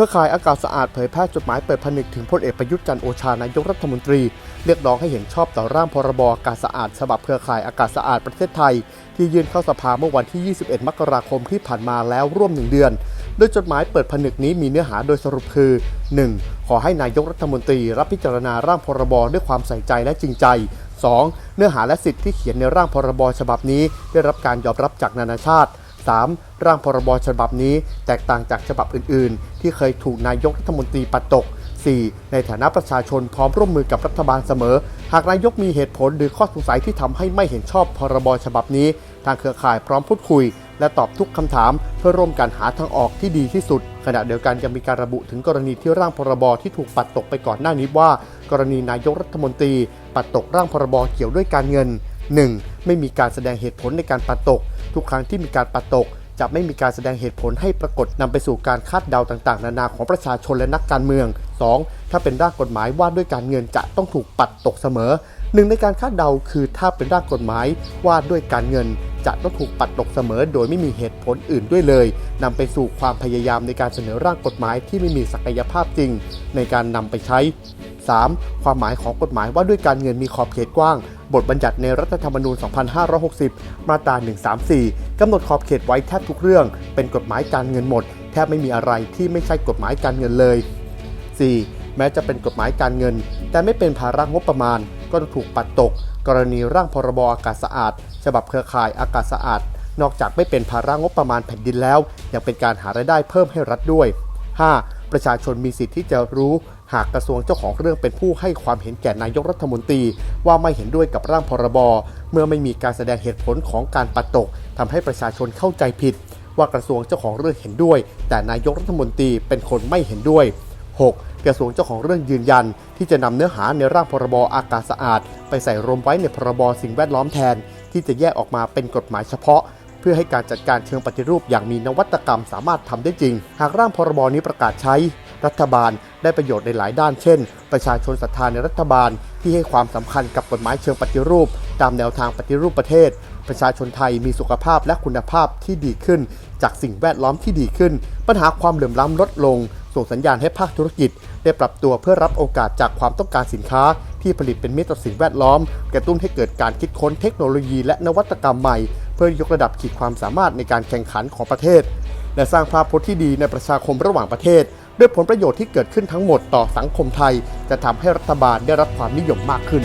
รือข่ายอากาศสะอาดเผยแพร่จดหมายเปิดผนึกถึงพลเอกประยุทธ์จันโอชานายกรัฐมนตรี เรียกร้องให้เห็นชอบต่อร่างพรบอากาศสะอาดฉบับเครือข่ายอากาศสะอาดประเทศไทย ที่ยื่นเข้าสภาเมื่อวันที่ 21 มกราคมที่ผ่านมาแล้วร่วมหนึ่งเดือน โดยจดหมายเปิดผนึกนี้มีเนื้อหาโดยสรุปคือ 1. ขอให้นายกรัฐมนตรี รับพิจารณาร่างพรบด้วยความใส่ใจและจริงใจ 2. เนื้อหาและสิทธิที่เขียนในร่างพรบฉบับนี้ ได้รับการยอมรับจากนานาชาติ 3. ร่างพรบฉบับนี้แตกต่างจากฉบับอื่น ๆ ที่เคยถูกนายกรัฐมนตรีปัดตก 4. ในฐานะประชาชนพร้อมร่วมมือกับรัฐบาลเสมอ หากนายกมีเหตุผลหรือข้อสงสัยที่ทำให้ไม่เห็นชอบพรบฉบับนี้ ทางเครือข่ายพร้อมพูดคุย และตอบทุกคำถาม เพื่อร่วมกันหาทางออกที่ดีที่สุด ขณะเดียวกันยังมีการระบุถึงกรณีที่ร่างพรบที่ถูกปัดตกไปก่อนหน้านี้ว่า กรณีนายกรัฐมนตรี ปัดตกร่างพรบเกี่ยวด้วยการเงิน 1. ไม่มีการแสดงเหตุผลในการปัดตก ทุกครั้งที่มีการปัดตก จะไม่มีการแสดงเหตุผลให้ปรากฏนำไปสู่การคาดเดาต่างๆ นานาของประชาชนและนักการเมือง 2. ถ้าเป็นร่างกฎหมายว่าด้วยการเงินจะต้องถูกปัดตกเสมอหนึ่งในการคาดเดาคือถ้าเป็นร่างกฎหมายว่าด้วยการเงินจะต้องถูกปัดตกเสมอ โดยไม่มีเหตุผลอื่นด้วยเลยนำไปสู่ความพยายามในการเสนอร่างกฎหมายที่ไม่มีศักยภาพจริง ในการนำไปใช้ 3. ความหมายของกฎหมายว่าด้วยการเงินมีขอบเขตกว้าง บทบัญญัติในรัฐธรรมนูญ 2560 มาตรา 134 กำหนดขอบเขตไว้แทบทุกเรื่อง เป็นกฎหมายการเงินหมด แทบไม่มีอะไรที่ไม่ใช่กฎหมายการเงินเลย 4. แม้จะเป็นกฎหมายการเงิน แต่ไม่เป็นภาระงบประมาณ ก็ถูกปัดตก กรณีร่างพรบอากาศสะอาด ฉบับเครือข่ายอากาศสะอาด นอกจากไม่เป็นภาระงบประมาณแผ่นดินแล้ว ยังเป็นการหารายได้เพิ่มให้รัฐด้วย 5. ประชาชนมีสิทธิ์ที่จะรู้ หากกระทรวงเจ้าของเรื่องเป็นผู้ให้ความเห็นแก่นายกรัฐมนตรีว่าไม่เห็นด้วยกับร่างพรบเมื่อไม่มีการแสดงเหตุผลของการปัดตกทำให้ประชาชนเข้าใจผิด ว่ากระทรวงเจ้าของเรื่องเห็นด้วย แต่นายกรัฐมนตรีเป็นคนไม่เห็นด้วย 6. กระทรวงเจ้าของเรื่องยืนยัน ที่จะนำเนื้อหาในร่างพรบอากาศสะอาด ไปใส่รวมไว้ในพรบสิ่งแวดล้อมแทน ที่จะแยกออกมาเป็นกฎหมายเฉพาะ เพื่อให้การจัดการเชิงปฏิรูปอย่างมีนวัตกรรมสามารถทำได้จริง หากร่างพรบนี้ประกาศใช้ รัฐบาลได้ประโยชน์ในหลายด้านเช่น ประชาชนศรัทธาในรัฐบาล ที่ให้ความสำคัญกับกฎหมายเชิงปฏิรูป ตามแนวทางปฏิรูปประเทศ ประชาชนไทยมีสุขภาพและคุณภาพที่ดีขึ้น จากสิ่งแวดล้อมที่ดีขึ้น ปัญหาความเหลื่อมล้ำลดลง ส่งสัญญาณให้ภาคธุรกิจ ได้ปรับตัวเพื่อรับโอกาสจากความต้องการสินค้า ที่ผลิตเป็นมิตรต่อสิ่งแวดล้อม กระตุ้นให้เกิดการคิดค้นเทคโนโลยีและนวัตกรรมใหม่ เพื่อยกระดับขีดความสามารถในการแข่งขันของประเทศ และสร้างภาพพจน์ที่ดีในประชาคมระหว่างประเทศ ด้วยผลประโยชน์ที่เกิดขึ้นทั้งหมดต่อสังคมไทย จะทำให้รัฐบาลได้รับความนิยมมากขึ้น